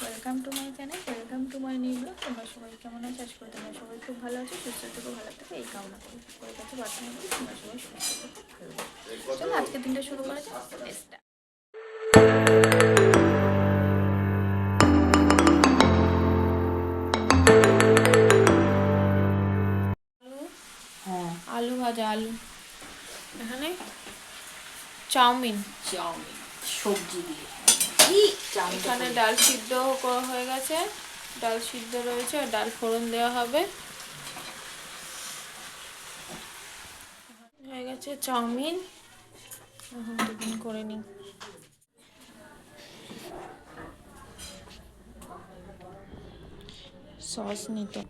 Welcome to my channel welcome to my new blog তোমরা সবাই কেমন আছো? আজ করে তোমরা সবাই খুব ভালো আছো সুস্থ থেকো ভালো থেকো এই কামনা করি। করে কাছে প্রার্থনা করি তোমরা সবাই সুস্থ থেকো ভালো চলো আজকে দিনটা শুরু করা যাক। স্টার্ট হ্যাঁ। আলু ভাজা আলু। এখানে চাউমিন। চাউমিন সবজি দিয়ে। এখানে ডাল সিদ্ধ হয়ে গেছে। ডাল সিদ্ধ রয়েছে আর ডাল ফোড়ন দেওয়া হবে। হয়ে গেছে চাউমিন। এখন টিফিন করে নিই। সস নিতে।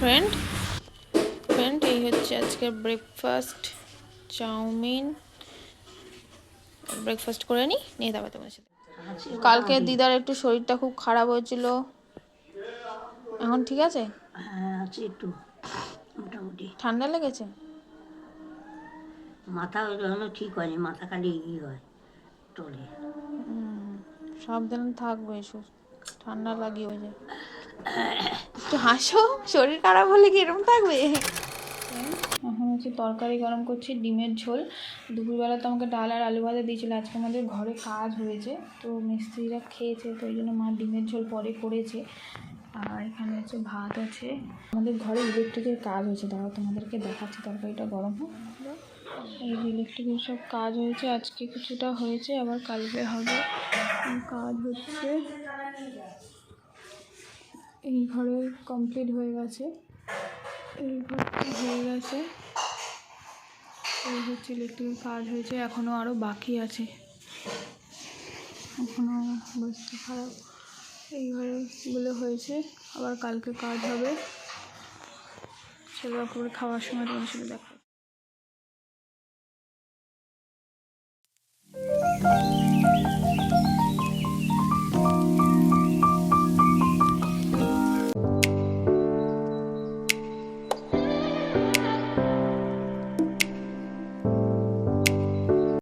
ফ্রেন্ড ফ্রেন্ড এই হচ্ছে আজকে ব্রেকফাস্ট চাউমিন। ব্রেকফাস্ট করে নিই নিয়ে তারপর তোমার সাথে। কালকে দিদার একটু শরীরটা খুব খারাপ হয়েছিল। এখন ঠিক আছে? হ্যাঁ একটু মোটামুটি। ঠান্ডা লেগেছে? মাথা এখনও ঠিক হয়নি মাথা খালি ই হয় সাবধানে থাকবে ঠান্ডা লাগিয়ে যায়। একটু হাসো, শরীর খারাপ হলে কি এরকম থাকবে? এখন হচ্ছে তরকারি গরম করছি, ডিমের ঝোল। দুপুরবেলা তো আমাকে ডাল আর আলু ভাজা দিয়েছিল, আজকে আমাদের ঘরে কাজ হয়েছে, তো মিস্ত্রিরা খেয়েছে, তো ওই জন্য মা ডিমের ঝোল পরে করেছে। আর এখানে হচ্ছে ভাত আছে। আমাদের ঘরে ইলেকট্রিকের কাজ হয়েছে, দাঁড়াও তোমাদেরকে দেখাচ্ছি তরকারিটা গরম হোক। এই ইলেকট্রিকের সব কাজ হয়েছে, আজকে কিছুটা হয়েছে, আবার কালকে হবে। কাজ হচ্ছে এই ঘরে কমপ্লিট হয়ে গেছে। এই ঘরটা হয়ে গেছে। এই হচ্ছে ইলেকট্রিক কাজ হয়েছে এখনও আরও বাকি আছে। এখনও অবস্থা খারাপ এই ঘরেগুলো হয়েছে, আবার কালকে কাজ হবে। সেগুলো খাওয়ার সময় তোমার সাথে দেখা Bye.